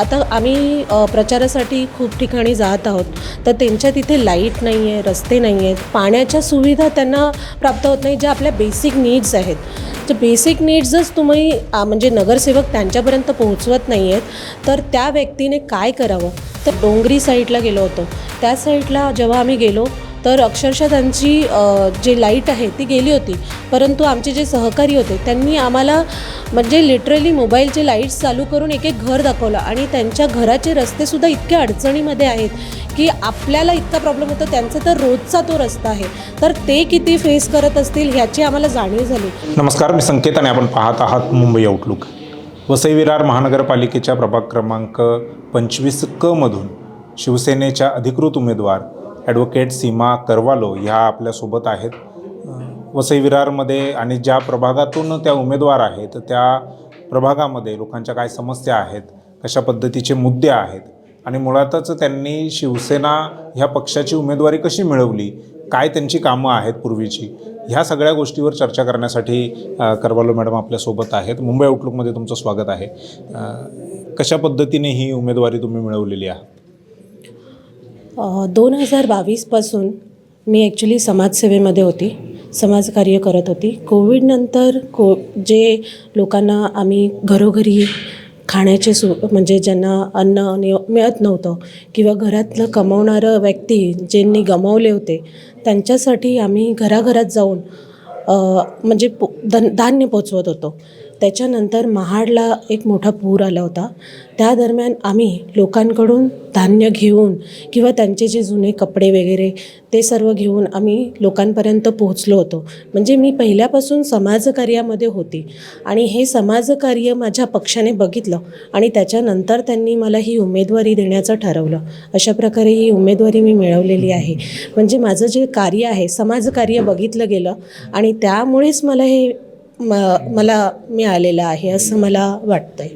आता आम्ही प्रचारासाठी खूप ठिकाणी जात आहोत. तर त्यांच्या तिथे लाइट नाही आहे रस्ते नाही आहेत पाण्याच्या सुविधा त्यांना प्राप्त होत नाही ज्या आपल्या बेसिक नीड्स आहेत. तर बेसिक नीड्सच तुम्ही म्हणजे नगरसेवक त्यांच्यापर्यंत पोहोचवत नाही आहेत तर त्या व्यक्तीने काय करावं? तर डोंगरी साईडला गेलो होतो. त्या साईडला जेव्हा आम्ही गेलो तर अक्षरशः त्यांची जे लाइट आहे ती गेली होती. परंतु आमचे जे सहकारी होते त्यांनी आम्हाला म्हणजे लिटरली मोबाईलचे लाईट्स चालू करून एक एक घर दाखवलं. आणि त्यांच्या घराचे रस्तेसुद्धा इतके अडचणीमध्ये आहेत की आपल्याला इतका प्रॉब्लेम होतो. त्यांचा तर रोजचा तो रस्ता आहे. तर ते किती फेस करत असतील ह्याची आम्हाला जाणीव झाली. नमस्कार मी संकेत आणि आपण पाहत आहात मुंबई आउटलुक वसई विरार महानगरपालिकेच्या प्रभाग क्रमांक पंचवीस क मधून शिवसेनेच्या अधिकृत उमेदवार ॲडव्होकेट सीमा करवालो ह्या आपल्यासोबत आहेत. वसई विरारमध्ये आणि ज्या प्रभागातून त्या उमेदवार आहेत त्या प्रभागामध्ये लोकांच्या काय समस्या आहेत कशा पद्धतीचे मुद्दे आहेत आणि मुळातच त्यांनी शिवसेना ह्या पक्षाची उमेदवारी कशी मिळवली काय त्यांची कामं आहेत पूर्वीची ह्या सगळ्या गोष्टीवर चर्चा करण्यासाठी करवालो मॅडम आपल्यासोबत आहेत. मुंबई आउटलुकमध्ये तुमचं स्वागत आहे. कशा पद्धतीने ही उमेदवारी तुम्ही मिळवलेली आहात दोन हजार बावीसपासून मी ॲक्च्युली समाजसेवेमध्ये होती. समाजकार्य करत होती. कोविडनंतर को जे लोकांना आम्ही घरोघरी खाण्याचे सु म्हणजे ज्यांना अन्न मिळत नव्हतं किंवा घरातलं कमवणारं व्यक्ती ज्यांनी गमावले होते त्यांच्यासाठी आम्ही घराघरात जाऊन म्हणजे पो धन धान्य पोचवत होतो. त्याच्यानंतर महाडला एक मोठा पूर आला होता. त्या दरम्यान आम्ही लोकांकडून धान्य घेऊन किंवा त्यांचे जे जुने कपडे वगैरे ते सर्व घेऊन आम्ही लोकांपर्यंत पोहोचलो होतो. म्हणजे मी पहिल्यापासून समाजकार्यामध्ये होती आणि हे समाजकार्य माझ्या पक्षाने बघितलं आणि त्याच्यानंतर त्यांनी मला ही उमेदवारी देण्याचं ठरवलं. अशा प्रकारे ही उमेदवारी मी मिळवलेली आहे. म्हणजे माझं जे कार्य आहे समाजकार्य बघितलं गेलं आणि त्यामुळेच मला हे म मला मिळालेलं आहे असं मला वाटतंय.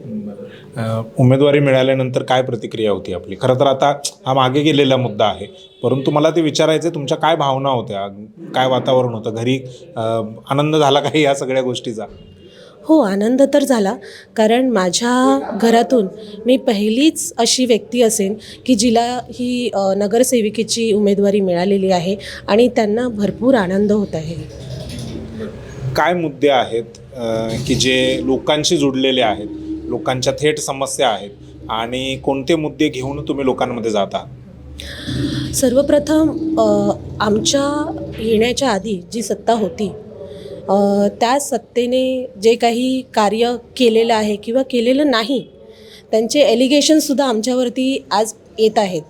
अ, उमेदवारी मिळाल्यानंतर काय प्रतिक्रिया होती आपली? खरं तर आता हा मागे गेलेला मुद्दा आहे. परंतु मला ते विचारायचं तुमच्या काय भावना होत्या? काय वातावरण होतं? घरी अ, आनंद झाला काही या सगळ्या गोष्टीचा? हो आनंद तर झाला. कारण माझ्या घरातून मी पहिलीच अशी व्यक्ती असेन की जिला ही अ, नगरसेविकेची उमेदवारी मिळालेली आहे आणि त्यांना भरपूर आनंद होत आहे. काय मुद्दे आहेत की जे लोकांशी जुडलेले आहेत लोकांच्या थेट समस्या आहेत आणि कोणते मुद्दे घेऊन तुम्ही लोकांमध्ये जाता सर्वप्रथम आमच्या येण्याच्या आधी जी सत्ता होती त्या सत्तेने जे काही कार्य केलेलं आहे किंवा केलेलं नाही त्यांचे एलिगेशनसुद्धा आमच्यावरती आज येत आहेत.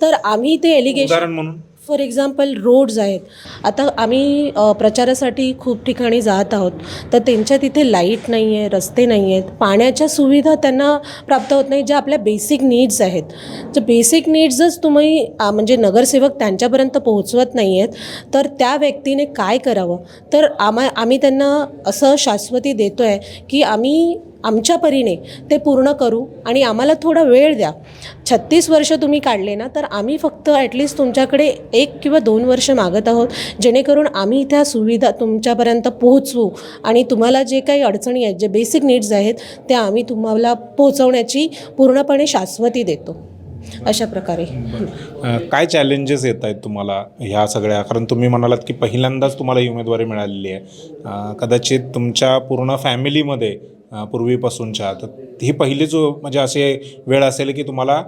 तर आम्ही ते एलिगेशन म्हणून? फॉर एक्झाम्पल रोड्स आहेत. आता आम्ही प्रचारासाठी खूप ठिकाणी जात आहोत. तर त्यांच्या तिथे लाइट नाही आहे रस्ते नाही आहेत पाण्याच्या सुविधा त्यांना प्राप्त होत नाही ज्या आपल्या बेसिक नीड्स आहेत. जे बेसिक नीड्सच तुम्ही म्हणजे नगरसेवक त्यांच्यापर्यंत पोहोचवत नाही आहेत तर त्या व्यक्तीने काय करावं? तर आम्हा आम्ही त्यांना असं शाश्वती देतो आहे की आम्ही आमच्या परीने ते पूर्ण करू आणि आम्हाला थोडा वेळ द्या. छत्तीस वर्ष तुम्ही काढले ना तर आम्ही फक्त ॲटलिस्ट तुमच्याकडे एक किंवा दोन वर्ष मागत आहोत. जेणेकरून आम्ही त्या सुविधा तुमच्यापर्यंत पोहोचवू आणि तुम्हाला जे काही अडचणी आहेत जे बेसिक नीड्स आहेत त्या आम्ही तुम्हाला पोहोचवण्याची पूर्णपणे शाश्वती देतो. अशा प्रकारे. काय चॅलेंजेस येत आहेत तुम्हाला ह्या सगळ्या? कारण तुम्ही म्हणालात की पहिल्यांदाच तुम्हाला ही उमेदवारी मिळालेली आहे. कदाचित तुमच्या पूर्ण फॅमिलीमध्ये पूर्वीपासूनच्या. तर ही पहिलीच म्हणजे असे वेळ असेल की तुम्हाला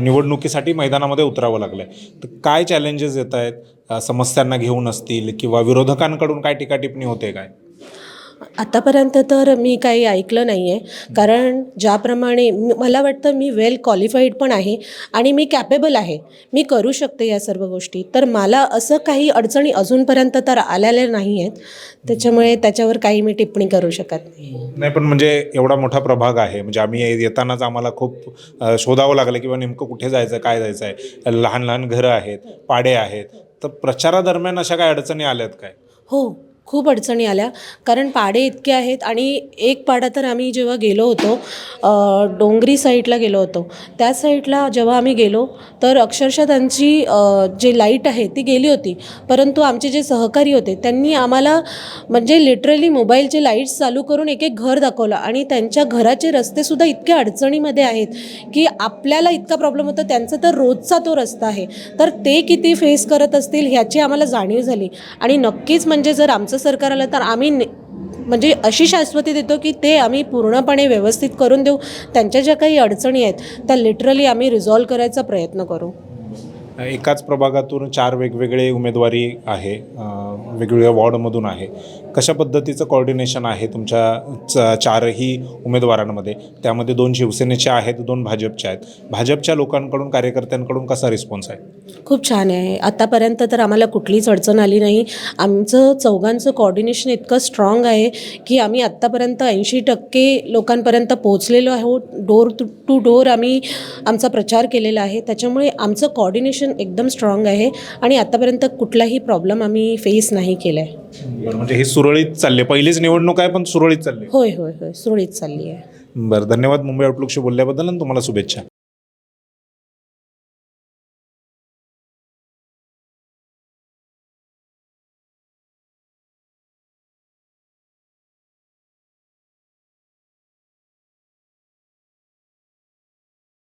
निवडणुकीसाठी मैदानामध्ये उतरावं लागलं आहे तर काय चॅलेंजेस येत आहेत समस्यांना घेऊन असतील किंवा विरोधकांकडून काय टीकाटिपणी होते काय? आतापर्यंत तर मी काही ऐकलं नाही आहे कारण ज्याप्रमाणे मला वाटतं मी वेल क्वालिफाईड पण आहे आणि मी कॅपेबल आहे. मी करू शकते या सर्व गोष्टी. तर मला असं काही अडचणी अजूनपर्यंत तर आलेल्या नाही आहेत त्याच्यामुळे त्याच्यावर काही मी टिप्पणी करू शकत नाही. नाही पण म्हणजे एवढा मोठा प्रभाग आहे. म्हणजे आम्ही येतानाच आम्हाला खूप शोधावं लागलं किंवा नेमकं कुठे जायचं काय जायचं आहे. लहान लहान घरं आहेत पाडे आहेत. तर प्रचारादरम्यान अशा काय अडचणी आल्यात काय? हो. खूप अडचणी आल्या. कारण पाडे इतके आहेत आणि एक पाडा तर आम्ही जेव्हा गेलो होतो डोंगरी साईडला गेलो होतो. त्या साईडला जेव्हा आम्ही गेलो तर अक्षरशः त्यांची जे लाइट आहे ती गेली होती. परंतु आमचे जे सहकारी होते त्यांनी आम्हाला म्हणजे लिटरली मोबाईलचे लाईट्स चालू करून एक एक घर दाखवलं. आणि त्यांच्या घराचे रस्तेसुद्धा इतके अडचणीमध्ये आहेत की आपल्याला इतका प्रॉब्लेम होता. त्यांचा तर रोजचा तो रस्ता आहे. तर ते किती फेस करत असतील ह्याची आम्हाला जाणीव झाली. आणि नक्कीच म्हणजे जर आमचं सरकार आलं तर आम्ही ने- म्हणजे अशी शाश्वती देतो की ते आम्ही पूर्णपणे व्यवस्थित करून देऊ. त्यांच्या ज्या काही अडचणी आहेत त्या लिटरली आम्ही रिझॉल्व करायचा प्रयत्न करू. एकाच प्रभागातून चार वेगवेगळे उमेदवारी आहे वेगवेगळ्या वॉर्डमधून आहे. कशा पद्धतीचं कॉर्डिनेशन आहे तुमच्या च चारही उमेदवारांमध्ये? त्यामध्ये दोन शिवसेनेचे आहेत दोन भाजपचे आहेत. भाजपच्या लोकांकडून कार्यकर्त्यांकडून कसा रिस्पॉन्स आहे? खूप छान आहे. आत्तापर्यंत तर आम्हाला कुठलीच अडचण आली नाही. आमचं चौघांचं कॉर्डिनेशन इतकं स्ट्रॉंग आहे की आम्ही आत्तापर्यंत ऐंशी टक्के लोकांपर्यंत पोहोचलेलो आहोत. डोर टू टू डोर आम्ही आमचा प्रचार केलेला आहे. त्याच्यामुळे आमचं कॉर्डिनेशन एकदम स्ट्रॉंग आहे आणि आत्तापर्यंत कुठलाही प्रॉब्लेम आम्ही फेस नाही केला आहे बरं म्हणजे ही सुरळीत चालली. पहिलीच निवडणूक आहे पण सुरळीत चालली. होय होय होय सुरळीत चालली आहे बरं धन्यवाद मुंबई आउटलुकशी बोलल्याबद्दल आणि तुम्हाला शुभेच्छा